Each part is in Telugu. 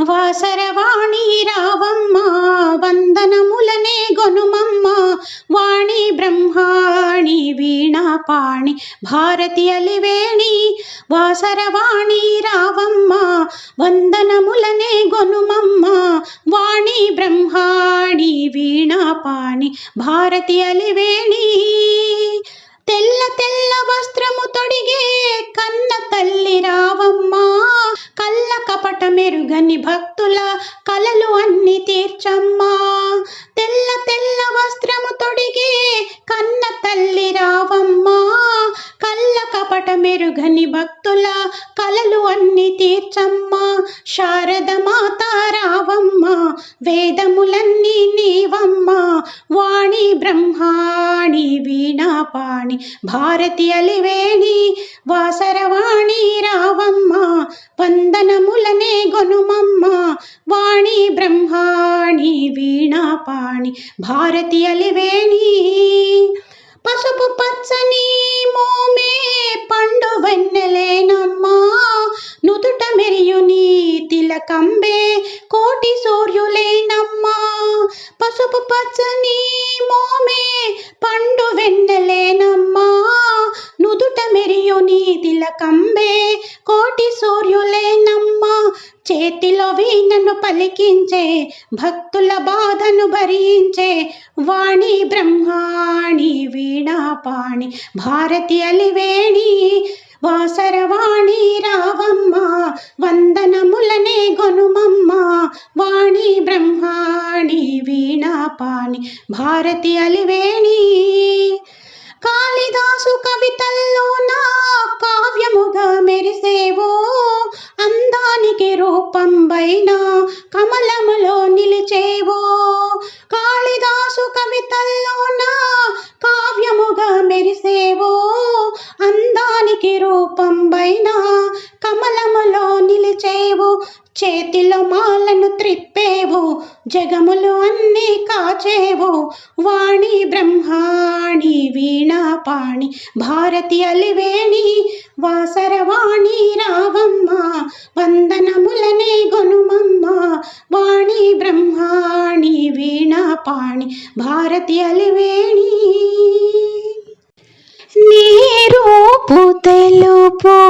వాసరవాణి రావమ్మ వందనములనే గొనుమమ్మ. వాణి బ్రహ్మాణి వీణాపాణి భారతి అలివేణి వాసరవాణి రావమ్మ వందనములనే గొనుమమ్మ. వాణి బ్రహ్మాణి వీణాపాణి భారతి అలివేణి వేదములన్నీ నీవమ్మ వాణి బ్రహ్మాణి వీణాపాణి భారతి అలివేణి వాసరవాణి రావమ్మ వందనములనే గొనుమమ్మ వాణి బ్రహ్మాణి వీణాపాణి భారతి అలివేణి పసుపు పచ్చని పలికించే భక్తుల బాధను భరించే వాణి బ్రహ్మాణి వీణాపాణి భారతి అలివేణి వాసరవాణి రావమ్మ వందనములనే గొనుమమ్మ వాణి బ్రహ్మాణి వీణాపాణి భారతి అలివేణి. కాళిదాసు కవితల్లో నా కావ్యముగా మెరిసేవో అందానికి రూపం కమల కమలములో చేతిలో మాలను త్రిప్పేవు జగములు అన్నీ కాచేవు. వాణి బ్రహ్మాణి వీణాపాణి భారతి అలివేణి వాసరవాణి రావమ్మ వందనములనే గొనుమమ్మ. వాణి బ్రహ్మాణి వీణాపాణి భారతి అలివేణి. నీ రూపు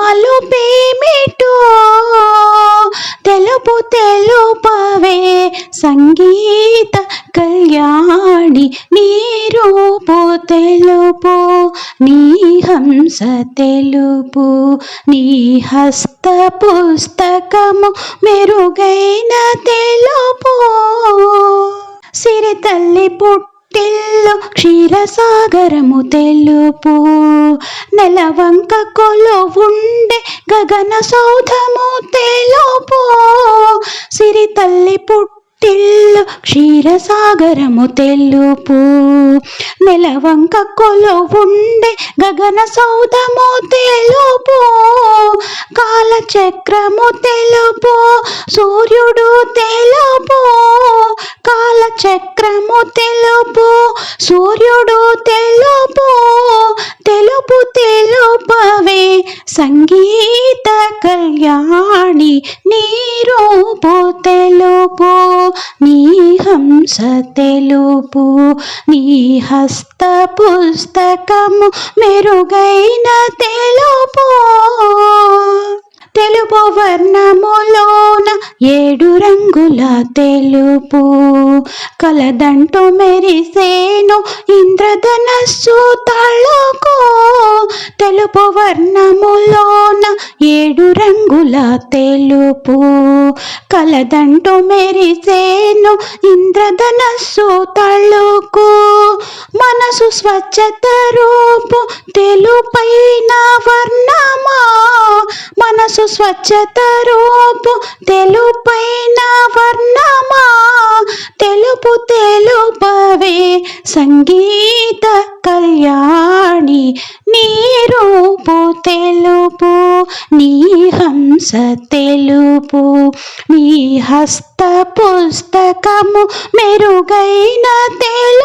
మలుపేమిటో తెలుపు తెలుపవే సంగీత కళ్యాణి నీ రూపు తెలుపు నీ హంస తెలుపు నీ హస్త పుస్తకము మెరుగైన తెలుపు. సిరి తల్లి పుట్టు తెల్లు క్షీరసాగరము తెలుపు నెలవంక కొలువుండే గగన సౌధము తెలుపు. సిరి తల్లి పుట్టిల్లు క్షీరసాగరము తెలుపు నెలవంక కొలువుండే గగన సౌధము తెలుపు కాలచక్రము తెలుపు సూర్యుడు తెలుపు కాలచక్రము తెలుపు సూర్యుడు తెలుపు తెలుపు తెలుపవే సంగీత కళ్యాణి నీరూపు తెలుపు నీ హంస తెలుపు నీ హస్త పుస్తకము మెరుగైన తెలుపు. తెలుపు వర్ణములోన ఏడు రంగుల తెలుపు. కలదంటూ మెరిసేను ఇంద్రధనస్సు తళ్ళకు తెలుపు వర్ణములోన ఏడు రంగుల తెలుపు. కలదంటూ మెరిసేను ఇంద్రధనస్సు తళ్ళకు మనసు స్వచ్ఛత రూపు తెలుపైన వర్ణమా. మనసు స్వచ్ఛత రూపు తెలుపైన వర్ణమా? తెలుపు తెలుపవే సంగీత కళ్యాణి. నీ రూపు తెలుపు నీ హంస తెలుపు. నీ హస్త పుస్తకము మెరుగైన తెలుపు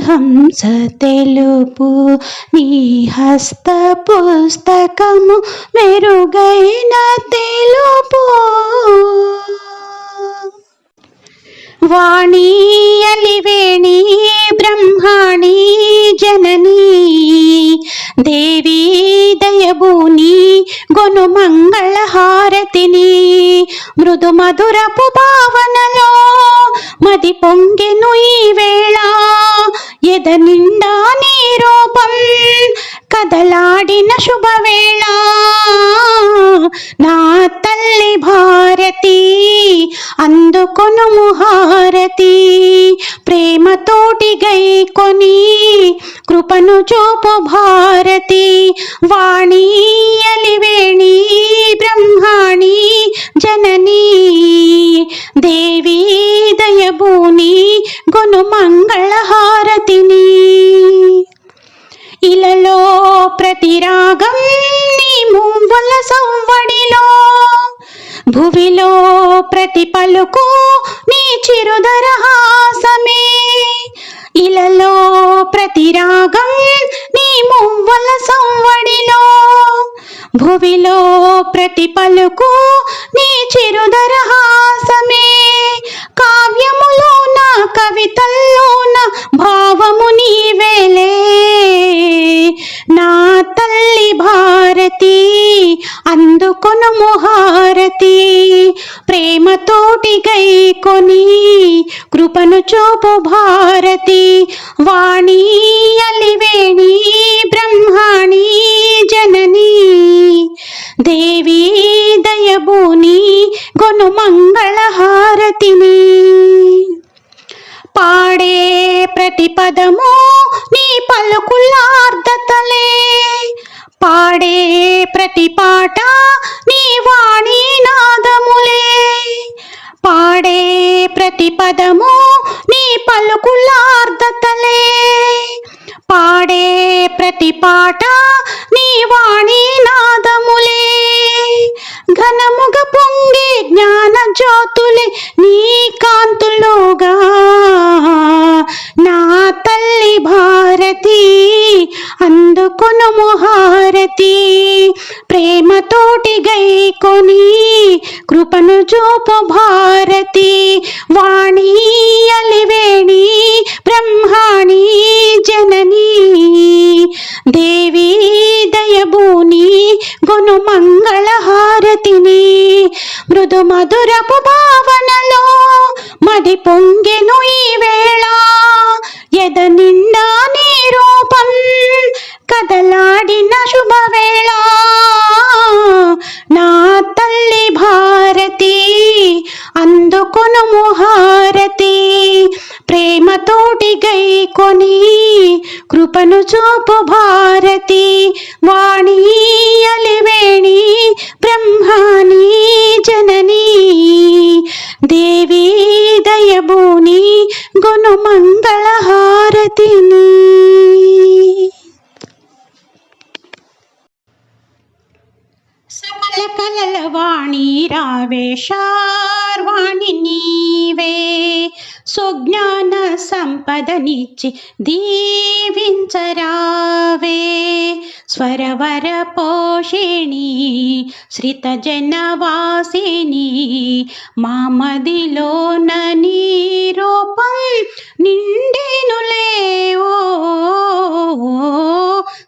హంస తెలుపు నీ హస్త పుస్తకము మెరుగైన తెలుపు. వాణి అలివేణి బ్రహ్మాణి జననీ. దేవీ దయభూని గొను మంగళ హారతిని మృదు మధురపు భావనలో మది పొంగెను ఈ వేళ. నిండా నీ రూపం కదలాడిన శుభవేళ. నా తల్లి భారతి అందుకొను ముహారతి. ప్రేమతోటి గైకొని కృపను చూపు భారతి. వాణి అలివేణి బ్రహ్మాణి జననీ. దేవీ దయభూని గొను మంగళ ప్రతిరాగం నీ మూవల సంవడిలో. భువిలో ప్రతి పలుకు నీ చిరుదరహాసమే ఇలలో ప్రతిరాగం నీ మువ్వల సంవడిలో. భువిలో ప్రతి పలుకు నీ చిరుదరహాసమే కావ్యములోన కవితల్లోన భావము నీవేలే భారతి వాణి అలివేణి బ్రహ్మాణి జననీ. దేవీ దయభూని గొను మంగళ పాడే ప్రతి పదము నీ పలుకులార్ధతలే. పాడే ప్రతి పాట నీ వాణి నాదములే. పాడే ప్రతి పదము నీ పలుకులార్ధతలే. పాడే ప్రతి పాట నీ వాణి నాదములే. ఘనముగ పొంగి జ్ఞాన జ్యోతులే నీ కాంతులోగా మృదు మధురపు భావనలో మది పొంగెను ఈ వేళ. ఎద నిండా నీ రూపం కదలాడిన శుభవేళ. నా తల్లి భారతి అందుకును ముహారతి. ప్రేమతోటి గైకొని కృపను చూపు భా దయబూని గుణమంగళహారతిని. వాణి రావేశార్వాణి నీవే. సుజ్ఞాన సంపదనిచ్చి దీవించరావే. స్వరవర పోషిణి శ్రితజనవాసిని మామదిలోన నీ రూపం నిండేనులే ఓ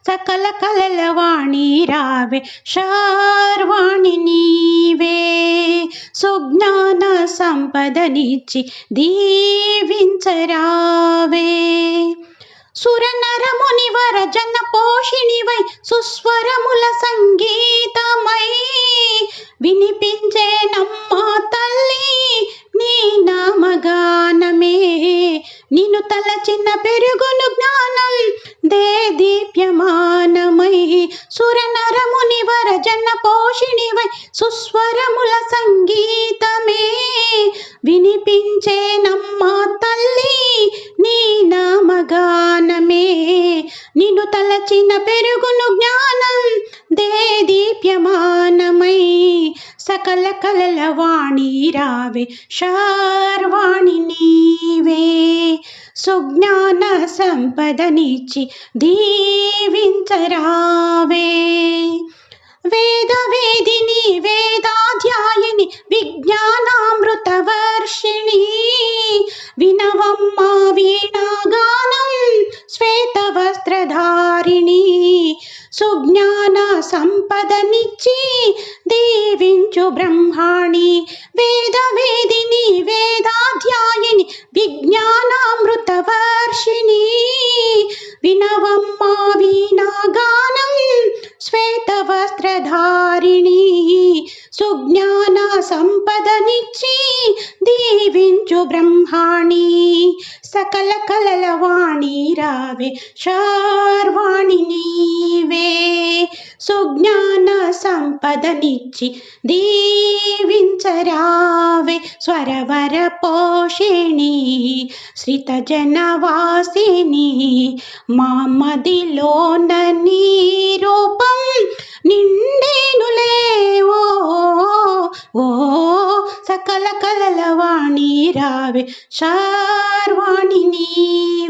సకల కలల వాణి రావే శార్వాణి నీవే. సుజ్ఞాన సంపదనిచ్చి దీవించరావే. సురనరముని వరజన పోషిణివై సుస్వరముల సంగీతమై. వినిపించే నమ్మ తల్లి నీ నామగానమే. నిన్ను తలచిన పెరుగును జ్ఞానం దే దీప్యమానమై. సురనరముని వర జన పోషిణివై సుస్వరముల సంగీతమే. వినిపించే నమ్మ తల్లి నీ నామగానమే. నిన్ను తలచిన పెరుగును జ్ఞానం దే దీప్యమానమై. సకల కలల వాణి రావే శార్వాణి నీవే. సుజ్ఞాన సంపదనిచ్చి దీవించరావే. వేద వేదిని వేదాధ్యాయిని విజ్ఞానామృత వర్షిణి వినవమ్మ వీణాగానం శ్వేతవస్త్రధారిణి. సుజ్ఞాన సంపదనిచ్చి దీవించు బ్రహ్మాణి. వేద వేదిని వేదాధ్యాయిని విజ్ఞానామృత వర్షిణి వినవమ్మ వీణాగానం శ్వేత వస్త్రధారిణి సుజ్ఞాన సంపదనిచ్చి దీవించు బ్రహ్మాణి. సకల కలల వాణి రావే శార్వాణి నీవే. సుజ్ఞాన సంపదనిచ్చి దీవించరావే స్వరవర పోషిణి శ్రితజనవాసిని. మామదిలోన నీ రూపం నిండేనులే ఓ సకల కలల వాణి రావే శార్వాణి నీవే.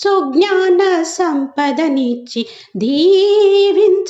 సుజ్ఞాన సంపదనిచ్చి దీవించరావే.